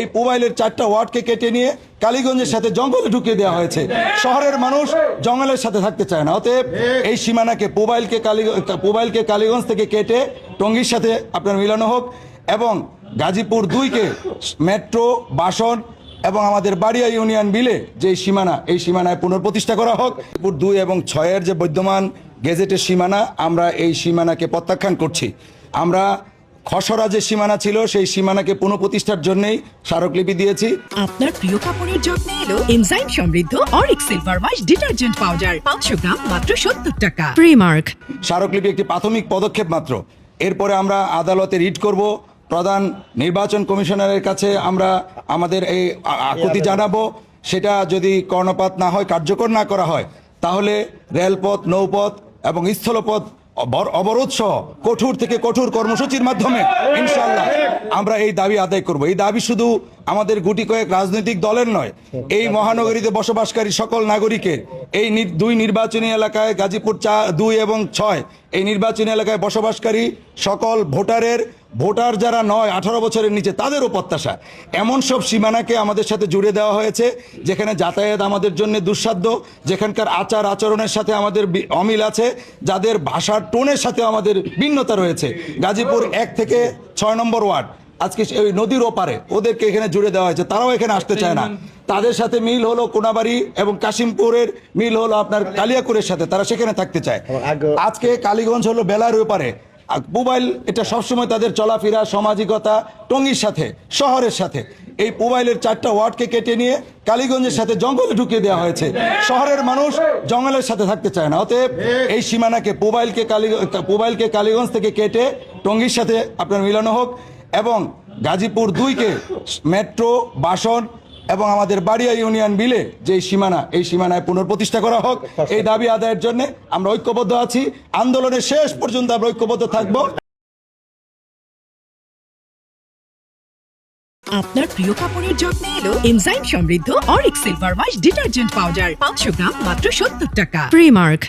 এই মোবাইলের চারটা ওয়ার্ডকে কেটে নিয়ে কালীগঞ্জের সাথে জঙ্গলে ঢুকিয়ে দেওয়া হয়েছে। শহরের মানুষ জঙ্গলের সাথে থাকতে চায় না। অতএব এই সীমানাকে মোবাইলকে কালী মোবাইলকে কালীগঞ্জ থেকে কেটে টঙ্গীর সাথে আপনার মিলানো হোক এবং গাজীপুর দুইকে মেট্রো, বাসন এবং আমাদের বাড়িয়া ইউনিয়ন বিলে যে সীমানা, এই সীমানায় পুনঃপ্রতিষ্ঠা করা হোক। গাজীপুর দুই এবং ছয়ের যে বৈদ্যমান গেজেটের সীমানা, আমরা এই সীমানাকে প্রত্যাখ্যান করছি। আমরা খসড়া যে সীমানা ছিল সেই সীমানাকে পুনঃপ্রতিষ্ঠার জন্যই স্মারকলিপি দিয়েছি। আপনার প্রিয় কাপড়ের যত্নে এলো এনজাইম সমৃদ্ধ Aurik silver wash detergent powder পাঁচশো গ্রাম মাত্র সত্তর টাকা। প্রিমার্ক স্মারকলিপি একটি প্রাথমিক পদক্ষেপ মাত্র। এরপরে আমরা আদালতে রিট করব। প্রধান নির্বাচন কমিশনারের কাছে আমরা আমাদের এই আকুতি জানাব। সেটা যদি কর্ণপাত না হয় কার্যকর না করা হয় তাহলে রেলপথ নৌপথ এবং স্থলপথ অবরোধ সহ কঠোর থেকে কঠোর কর্মসূচির মাধ্যমে ইনশাল্লাহ আমরা এই দাবি আদায় করব। এই দাবি শুধু আমাদের গুটি কয়েক রাজনৈতিক দলের নয়, এই মহানগরীতে বসবাসকারী সকল নাগরিকের। এই দুই নির্বাচনী এলাকায় গাজীপুর চা দুই এবং ছয়, এই নির্বাচনী এলাকায় বসবাসকারী সকল ভোটারের ভোটার যারা নয় আঠারো বছরের নিচে তাদেরও প্রত্যাশা। এমন সব সীমানাকে আমাদের সাথে জুড়ে দেওয়া হয়েছে যেখানে যাতায়াত আমাদের জন্য দুঃসাধ্য যেখানকার আচার আচরণের সাথে আমাদের অমিল আছে যাদের ভাষার টোনের সাথে আমাদের ভিন্নতা রয়েছে। গাজীপুর এক থেকে ছয় নম্বর ওয়ার্ড। আজকে ওই নদীর ওপারে ওদেরকে এখানে জুড়ে দেওয়া হয়েছে তারাও এখানে আসতে চায় না। তাদের সাথে মিল হলো কোনাবাড়ি এবং কাশিমপুরের মিল হলো আপনার কালিয়াকুরের সাথে তারা সেখানে থাকতে চায়। আজকে কালীগঞ্জ হলো বেলার ওপারে। মোবাইল, এটা সবসময় তাদের চলাফেরা, সামাজিকতা, টঙ্গির সাথে, শহরের সাথে। এই মোবাইলের চারটা ওয়ার্ডকে কেটে নিয়ে কালীগঞ্জের সাথে জঙ্গলে ঢুকিয়ে দেওয়া হয়েছে। শহরের মানুষ জঙ্গলের সাথে থাকতে চায় না। অতএব এই সীমানাকে মোবাইলকে কালী, মোবাইলকে কালীগঞ্জ থেকে কেটে টঙ্গির সাথে আপনার মিলানো হোক এবং গাজীপুর দুইকে মেট্রো, বাসন এবং আমাদের বাড়িয়া ইউনিয়ন বিলে যে সীমানা, এই সীমানায় পুনঃপ্রতিষ্ঠা করা হোক, এই দাবি আদায়ের জন্য আমরা ঐক্যবদ্ধ আছি। আন্দোলনের শেষ পর্যন্ত আমরা ঐক্যবদ্ধ থাকব। আপনার প্রিয় কাপড়ের যত্নে এলো এনজাইম সমৃদ্ধ Aurik silver wash detergent powder, পাঁচশো গ্রাম মাত্র সত্তর টাকা। প্রিমার্ক